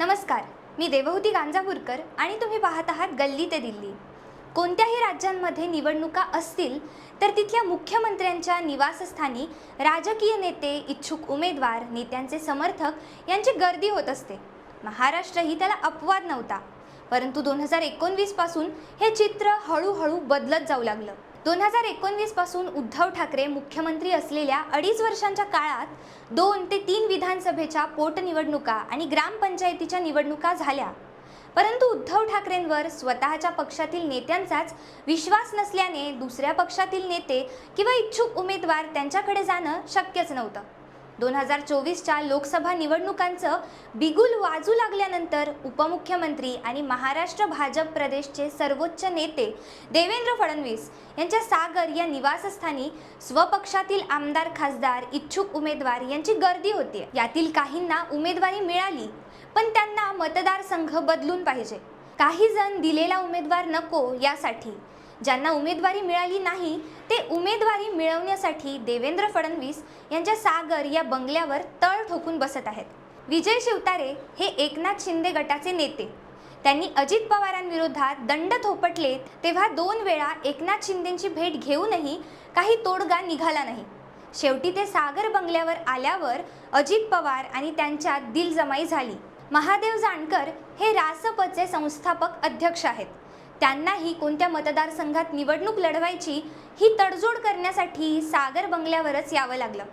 नमस्कार मी देवहूती गांजापूरकर आणि तुम्ही पाहत आहात गल्ली ते दिल्ली. कोणत्याही राज्यांमध्ये निवडणुका असतील तर तिथल्या मुख्यमंत्र्यांच्या निवासस्थानी राजकीय नेते इच्छुक उमेदवार नेत्यांचे समर्थक यांची गर्दी होत असते. महाराष्ट्रही त्याला अपवाद नव्हता परंतु दोन हजार एकोणवीसपासून हे चित्र हळूहळू बदलत जाऊ लागलं. दोन हजार एकोणवीसपासून उद्धव ठाकरे मुख्यमंत्री असलेल्या अडीच वर्षांच्या काळात दोन ते तीन विधानसभेच्या पोटनिवडणुका आणि ग्रामपंचायतीच्या निवडणुका झाल्या. परंतु उद्धव ठाकरेंवर स्वतःच्या पक्षातील नेत्यांचाच विश्वास नसल्याने दुसऱ्या पक्षातील नेते किंवा इच्छुक उमेदवार त्यांच्याकडे जाणं शक्यच नव्हतं. दोन हजार चोवीसच्या लोकसभा निवडणुकांचं बिगुल वाजू लागल्यानंतर उपमुख्यमंत्री आणि महाराष्ट्र भाजप प्रदेशचे सर्वोच्च नेते देवेंद्र फडणवीस यांच्या सागर या निवासस्थानी स्वपक्षातील आमदार खासदार इच्छुक उमेदवार यांची गर्दी होती. यातील काहींना उमेदवारी मिळाली पण त्यांना मतदारसंघ बदलून पाहिजे. काही जण दिलेला उमेदवार नको यासाठी ज्यांना उमेदवारी मिळाली नाही ते उमेदवारी मिळवण्यासाठी देवेंद्र फडणवीस यांच्या सागर या बंगल्यावर तळ ठोकून बसत आहेत. विजय शिवतारे हे एकनाथ शिंदे गटाचे नेते. त्यांनी अजित पवारांविरोधात दंड थोपटले तेव्हा दोन वेळा एकनाथ शिंदेंची भेट घेऊनही काही तोडगा निघाला नाही. शेवटी ते सागर बंगल्यावर आल्यावर अजित पवार आणि त्यांच्यात दिलजमाई झाली. महादेव जानकर हे रासपचे संस्थापक अध्यक्ष आहेत. त्यांनाही कोणत्या मतदारसंघात निवडणूक लढवायची ही तडजोड करण्यासाठी सागर बंगल्यावरच यावं लागलं.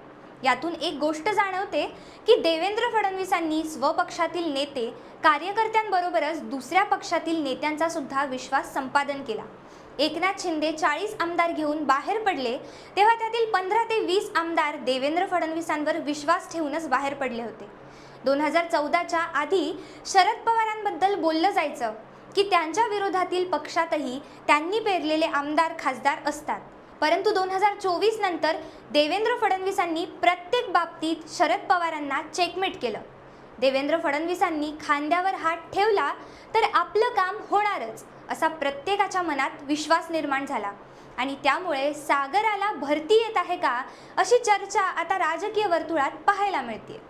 यातून एक गोष्ट जाणवते की देवेंद्र फडणवीसांनी स्वपक्षातील नेते कार्यकर्त्यांबरोबरच दुसऱ्या पक्षातील नेत्यांचा सुद्धा विश्वास संपादन केला. एकनाथ शिंदे चाळीस आमदार घेऊन बाहेर पडले तेव्हा त्यातील पंधरा ते वीस आमदार देवेंद्र फडणवीसांवर विश्वास ठेवूनच बाहेर पडले होते. दोन हजार चौदाच्या आधी शरद पवारांबद्दल बोललं जायचं की त्यांच्या विरोधातील पक्षातही त्यांनी पेरलेले आमदार खासदार असतात. परंतु दोन हजार चोवीस नंतर देवेंद्र फडणवीसांनी प्रत्येक बाबतीत शरद पवारांना चेकमेट केलं. देवेंद्र फडणवीसांनी खांद्यावर हात ठेवला तर आपलं काम होणारच असा प्रत्येकाच्या मनात विश्वास निर्माण झाला. आणि त्यामुळे सागराला भरती येत आहे का अशी चर्चा आता राजकीय वर्तुळात पाहायला मिळते